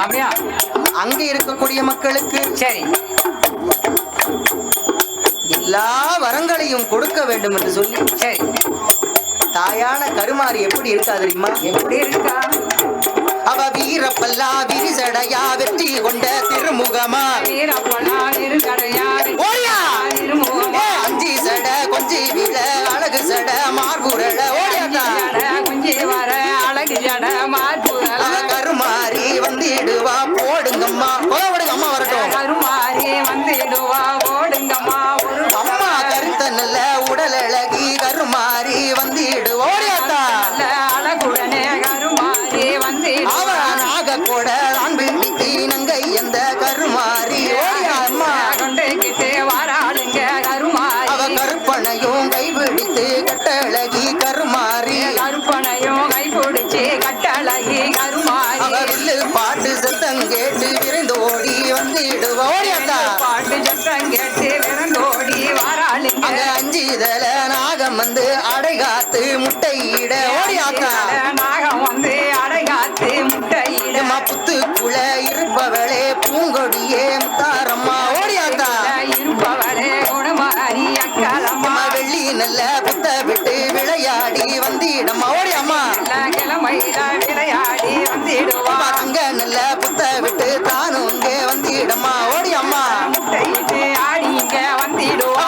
அப்படியா? அங்க இருக்கக்கூடிய மக்களுக்கு சரி. எல்லா வரங்களையும் கொடுக்க வேண்டும் என்று சொல்லி சரி. தாயான கருமாரி எப்படி இருக்கா தெரியுமா? எப்படி இருக்கா? அவ வீரப்பல்லா விரிசடையா வெற்றி கொண்ட திருமுகமா? வீரப்பனா இருக்கடையா ஜட மாற்றுதல அவ வந்திடுவா. போடுங்கம்மா. போடுங்க அம்மா வரட்டும். வந்து அடை காத்து முட்டையிட ஓடியாட்டா நாகம் வந்து அடைகாத்து முட்டையிட. அம்மா புத்துக்குள்ள இருப்பவளே பூங்கொடியே முத்தாரம்மா ஓடியாட்டா இருப்பவளே குணமாரி அக்காலம்மா. அம்மா வெள்ளி நல்ல புத்த விட்டு விளையாடி வந்திடம்மா ஓடியம்மா. நல்ல கிழமையில விளையாடி வந்திடுவா. அம்மா தங்க நல்ல புத்த விட்டு தானும் இங்கே வந்திடம்மா ஓடியம்மா. முட்டையிட்டு ஆடி இங்க வந்திடுவா.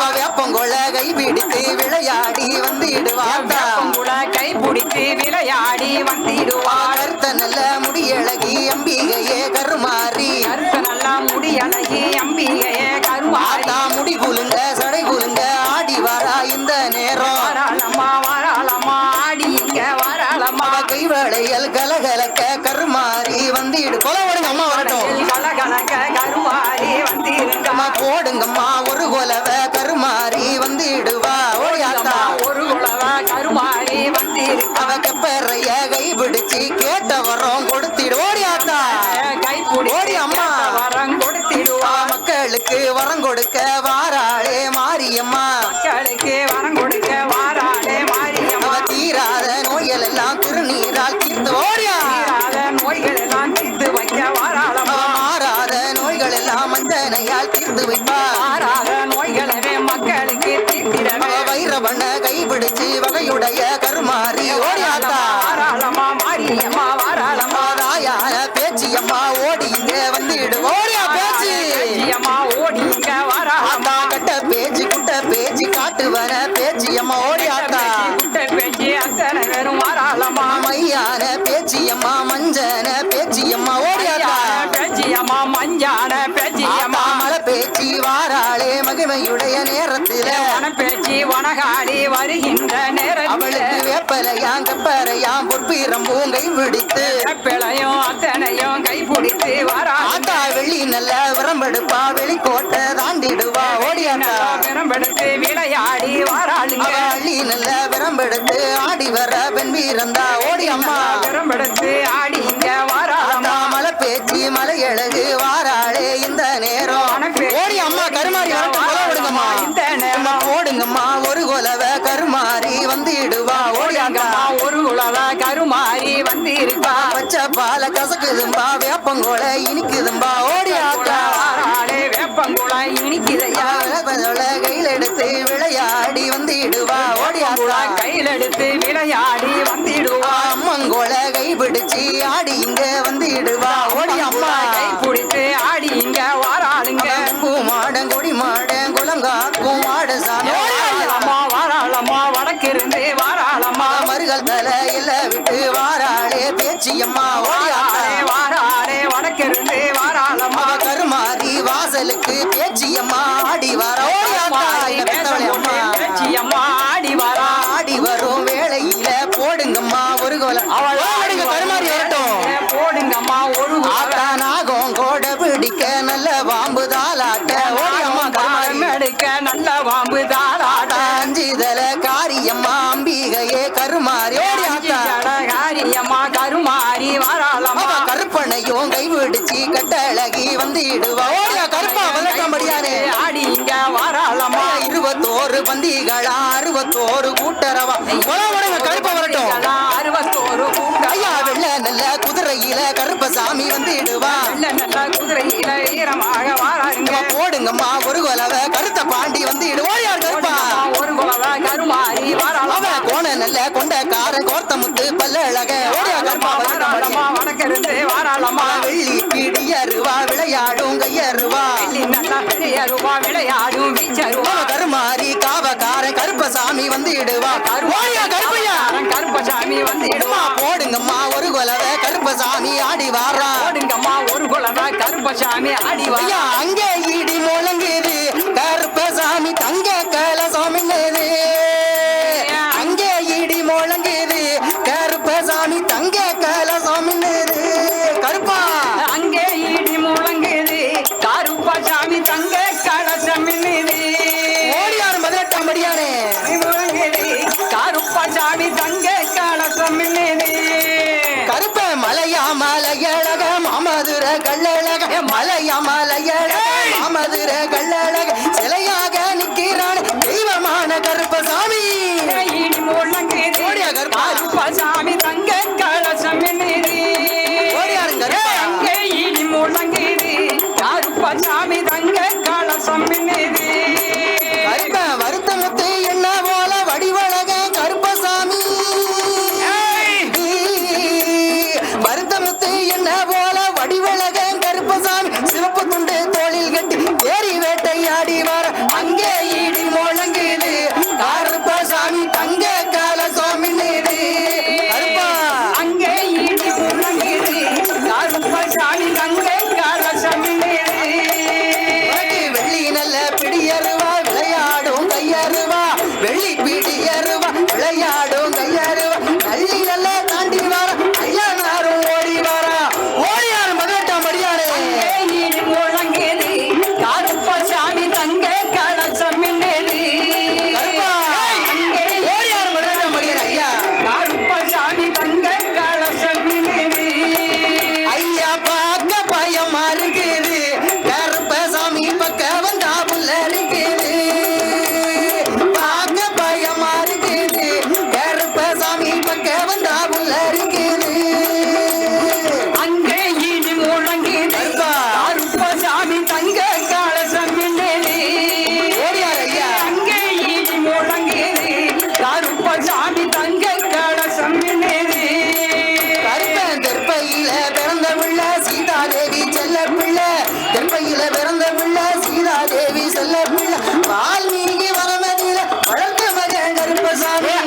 பிடித்து விளையாடி வந்திடுவாட்டா கூட கை பிடித்து விளையாடி வந்திடுவா கருத்த நல்ல முடியழகி அம்பிகையே கருமாறி. கருத்த நல்லா முடி அழகி அம்பிகையே ஆத்தா முடி குலுங்க சடை குலுங்க ஆடி வரா இந்த நேரம். வாராளம்மா வாராளம்மா ஆடி இங்க வாராளம்மா. கைவளையல் கலகலக்க கருமாறி வந்திடு. கொலை அம்மா வரட்டும். கலகலக்க கருமாரி வந்திருங்கம்மா போடுங்கம்மா ஒரு கொலவ அவ கப்பறைய கை பிடிச்சு கேட்ட வரோம் கொடுத்திடு ஓடியாத்தா கை பிடி ஓடி அம்மா. வரம் கொடுத்திடுவா மக்களுக்கு வரம் கொடுக்க வாராளே மாரியம்மா. மக்களுக்கு வரம் வருகின்ற நேரத்தில் அவளுக்கு வேப்பலையாம் கப்பரையாம் பொற்பிரம்பும் கை பிடித்து பிழையும் அத்தனையும் கைப்பிடித்து வரா ஆத்தா வெள்ளி நல்ல விரம்பெடுப்பா வெளிக்கோட்டை தாண்டிடுவா ஓடியாத்தா பெரும்பெடுத்து விளையாடி வாராளுங்க அள்ளி நல்ல விரம்பெடுத்து ஆடி வர பெண் வீரந்தா ஓடி அம்மா. பெரும்பெடுத்து ஆடி இங்க வாராளம்மா மலை பேச்சு மலை அழகு வாராளே இந்த நேரம். ஓடி அம்மா வந்திடுவா ஓடியாங்கம்மா ஒரு உழவ கருமாறி வந்து இருக்கா பச்சை பால கசக்குதும்பா வேப்பங்கோலை இனிக்குதும்பா ஓடியாக்கா வேப்பங்குளம் இனிக்குதையா கையில் எடுத்து விளையாடி வந்திடுவா ஓடியாக்கா கையில் எடுத்து விளையாடி வந்திடுவா. அம்மங்கோல கை பிடிச்சு ஆடி இங்க வந்திடுவா ஓடி அம்மா கை பிடித்து ஆடி இங்க வாராளுங்க. பூ மாடன் கொடி மாடன் குலங்காக்கும் மாட சாமி. வாராளம்மா மருகள் தலை எல்லாம் விட்டு வாராளே பேச்சியம்மா ஓடியாத்தா வாராளே வடக்கிருந்து வாராளம்மா. அவ கருமாரி வாசலுக்கு பேச்சியம்மா ஆடி வர கட்டழகி வந்திடுவா. ஓடியா கருப்பா வல்லட்டம்படியானே ஆடி இங்க வாராளம்மா இருபத்தோரு பந்திகளா அறுபத்தோரு கூட்டரவா. உடம்புடங்க கருப்பா வரட்டும். அறுபத்தோரு ஐயா வெள்ள நல்ல குதிரையில கருப்பசாமி வந்திடுவா. நல்ல நல்ல குதிரையில ஈரமாக வாராருங்க. போடுங்கம்மா ஒரு கொலவ கருத்த பாண்டி வந்துடு. ஓடியார் கருப்பா. ஒரு குலவ கருமாறி வாராளம்மா அவன் கோண நல்ல கொண்டக்கார கோர்த்த முத்து பல்லழக ஓடியா பிடியருவா விளையாடும் கையருவா ரூபா விளையாடும் வீச்சருவா கருமாரி காவக்காரன் கருப்பசாமி வந்துடுவா. ஓடியா கருப்பையா? கருப்பசாமி வந்து அம்மா போடுங்கம்மா ஒரு கொலவ கருப்பசாமி ஆடி வாரான் ஓடுங்கம்மா ஒரு குலவ கருப்பசாமி ஆடி வா ஐயா அங்கே இடி முழங்குது மாமதுர கள்ளழக சிலையாக நிற்கிறான் தெய்வமான கருப்பசாமி. கருப்பசாமி தங்க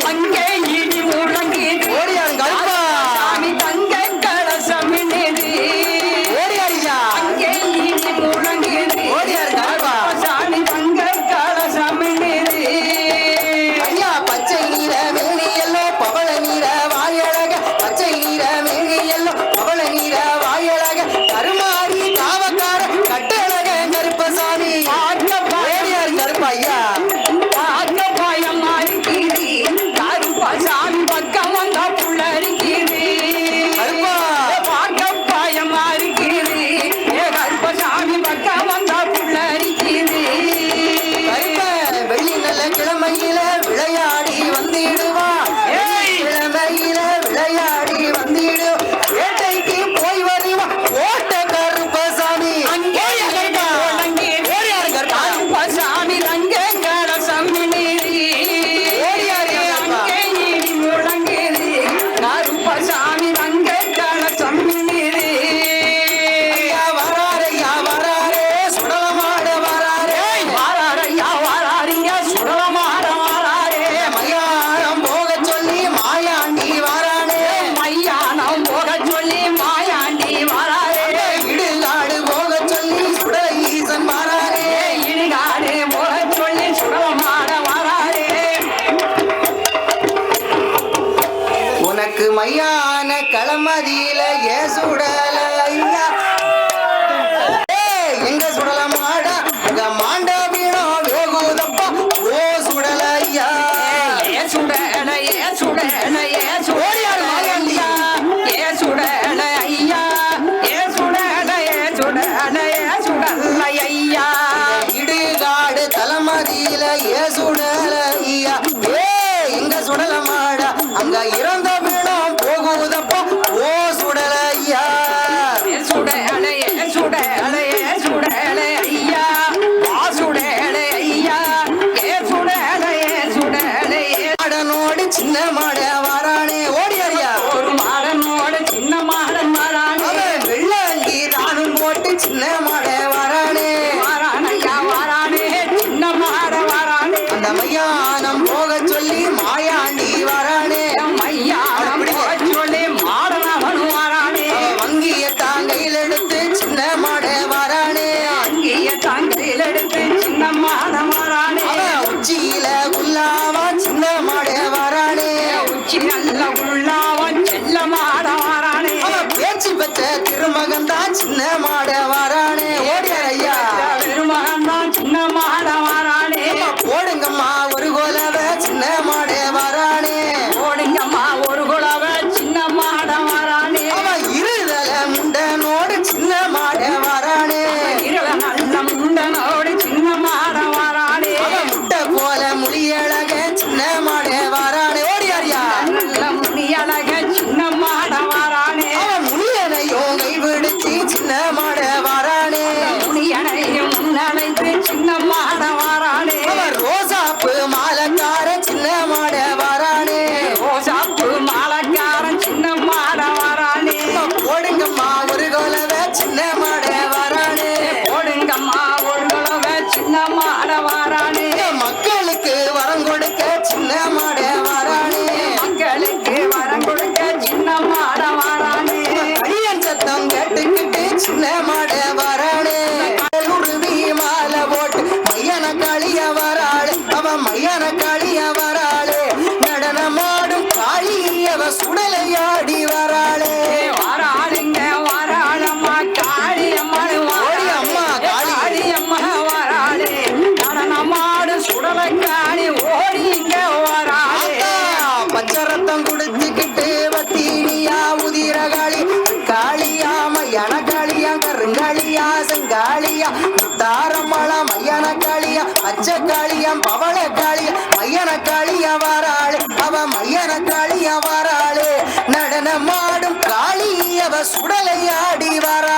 அங்கே பெத்த திருமகன் தான் சின்ன மாட வாரானே. காரம்பழம் ஐயன காளியா பச்சை காளியம் பவள காளியா ஐயன காளியா வாராளு அவ மையன காளியா வாராளு. நடனமாடும் காளி அவ சுடலை ஆடி வாரா.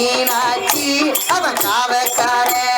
மீனாட்சி அவன் காவக்காரன்.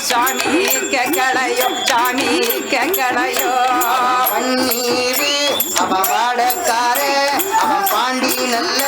சாமி கங்களையோ சாமி கங்களையோ அவன் நீரு அவன் வாடக்காரே அவன் பாண்டி நல்ல